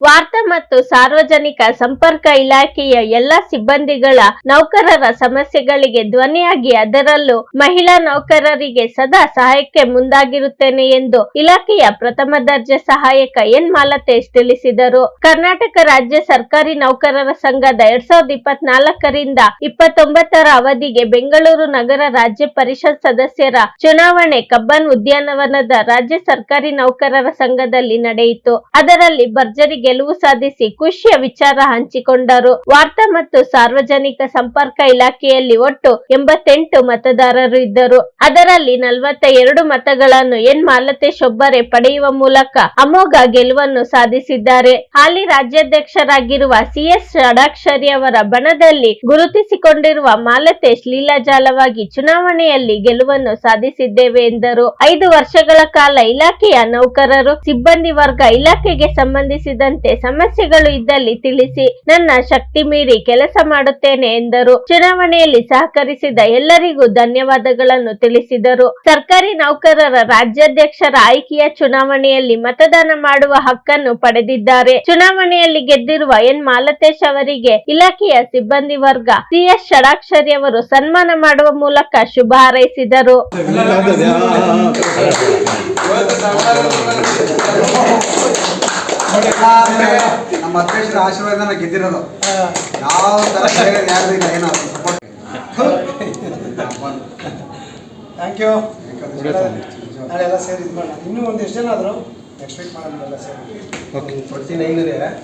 ವಾರ್ತಾ ಮತ್ತು ಸಾರ್ವಜನಿಕ ಸಂಪರ್ಕ ಇಲಾಖೆಯ ಎಲ್ಲ ಸಿಬ್ಬಂದಿಗಳ ನೌಕರರ ಸಮಸ್ಯೆಗಳಿಗೆ ಧ್ವನಿಯಾಗಿ ಅದರಲ್ಲೂ ಮಹಿಳಾ ನೌಕರರಿಗೆ ಸದಾ ಸಹಾಯಕ್ಕೆ ಮುಂದಾಗಿರುತ್ತೇನೆ ಎಂದು ಇಲಾಖೆಯ ಪ್ರಥಮ ದರ್ಜೆ ಸಹಾಯಕ ಎನ್ ಮಾಲತೇಶ್ ತಿಳಿಸಿದರು. ಕರ್ನಾಟಕ ರಾಜ್ಯ ಸರ್ಕಾರಿ ನೌಕರರ ಸಂಘದ ಎರಡ್ ಸಾವಿರದ ಇಪ್ಪತ್ನಾಲ್ಕರಿಂದ ಇಪ್ಪತ್ತೊಂಬತ್ತರ ಅವಧಿಗೆ ಬೆಂಗಳೂರು ನಗರ ರಾಜ್ಯ ಪರಿಷತ್ ಸದಸ್ಯರ ಚುನಾವಣೆ ಕಬ್ಬನ್ ಉದ್ಯಾನವನದ ರಾಜ್ಯ ಸರ್ಕಾರಿ ನೌಕರರ ಸಂಘದಲ್ಲಿ ನಡೆಯಿತು. ಅದರಲ್ಲಿ ಭರ್ಜರಿ ಗೆಲುವು ಸಾಧಿಸಿ ಖುಷಿಯ ವಿಚಾರ ಹಂಚಿಕೊಂಡರು. ವಾರ್ತಾ ಮತ್ತು ಸಾರ್ವಜನಿಕ ಸಂಪರ್ಕ ಇಲಾಖೆಯಲ್ಲಿ ಒಟ್ಟು ಎಂಬತ್ತೆಂಟು ಮತದಾರರು ಇದ್ದರು. ಅದರಲ್ಲಿ ನಲವತ್ತ ಎರಡು ಮತಗಳನ್ನು ಎನ್. ಮಾಲತೇಶ್ ಒಬ್ಬರೇ ಪಡೆಯುವ ಮೂಲಕ ಅಮೋಘ ಗೆಲುವನ್ನು ಸಾಧಿಸಿದ್ದಾರೆ. ಹಾಲಿ ರಾಜ್ಯಾಧ್ಯಕ್ಷರಾಗಿರುವ ಸಿಎಸ್ ಷಡಾಕ್ಷರಿ ಅವರ ಬಣದಲ್ಲಿ ಗುರುತಿಸಿಕೊಂಡಿರುವ ಮಾಲತೇಶ್ ಲೀಲಾಜಾಲವಾಗಿ ಚುನಾವಣೆಯಲ್ಲಿ ಗೆಲುವನ್ನು ಸಾಧಿಸಿದ್ದೇವೆ ಎಂದರು. ಐದು ವರ್ಷಗಳ ಕಾಲ ಇಲಾಖೆಯ ನೌಕರರು, ಸಿಬ್ಬಂದಿ ವರ್ಗ ಇಲಾಖೆಗೆ ಸಂಬಂಧಿಸಿದಂತೆ ಸಮಸ್ಯೆಗಳು ಇದ್ದಲ್ಲಿ ತಿಳಿಸಿ, ನನ್ನ ಶಕ್ತಿ ಮೀರಿ ಕೆಲಸ ಮಾಡುತ್ತೇನೆ ಎಂದರು. ಚುನಾವಣೆಯಲ್ಲಿ ಸಹಕರಿಸಿದ ಎಲ್ಲರಿಗೂ ಧನ್ಯವಾದಗಳನ್ನು ತಿಳಿಸಿದರು. ಸರ್ಕಾರಿ ನೌಕರರ ರಾಜ್ಯಾಧ್ಯಕ್ಷರ ಆಯ್ಕೆಯ ಚುನಾವಣೆಯಲ್ಲಿ ಮತದಾನ ಮಾಡುವ ಹಕ್ಕನ್ನು ಪಡೆದಿದ್ದಾರೆ. ಚುನಾವಣೆಯಲ್ಲಿ ಗೆದ್ದಿರುವ ಎನ್. ಮಾಲತೇಶ್ ಅವರಿಗೆ ಇಲಾಖೆಯ ಸಿಬ್ಬಂದಿ ವರ್ಗ ಸಿಎಸ್ ಷಡಾಕ್ಷರಿ ಅವರು ಸನ್ಮಾನ ಮಾಡುವ ಮೂಲಕ ಶುಭ ಹಾರೈಸಿದರು. ನಮ್ಮ ಅಧ್ಯಕ್ಷರ ಆಶೀರ್ವಾದ ಗೆದ್ದಿರೋದು. ಯಾವ ತರ ಬೇರೆ ಯಾರ್ದು ಇಲ್ಲ ಏನೋ ಸಪೋರ್ಟ್ ಥ್ಯಾಂಕ್ ಯು ನಾಳೆಲ್ಲ ಸೇರಿ ಇದು ಮಾಡೋಣ. ಇನ್ನೂ ಒಂದು ಎಷ್ಟು ಜನ ಆದರು. ನೆಕ್ಸ್ಟ್ ವೀಕ್ ಮಾಡೋಣ ಎಲ್ಲ ಸೇರಿ ಕೊಡ್ತೀನಿ ಐನೂರೇ.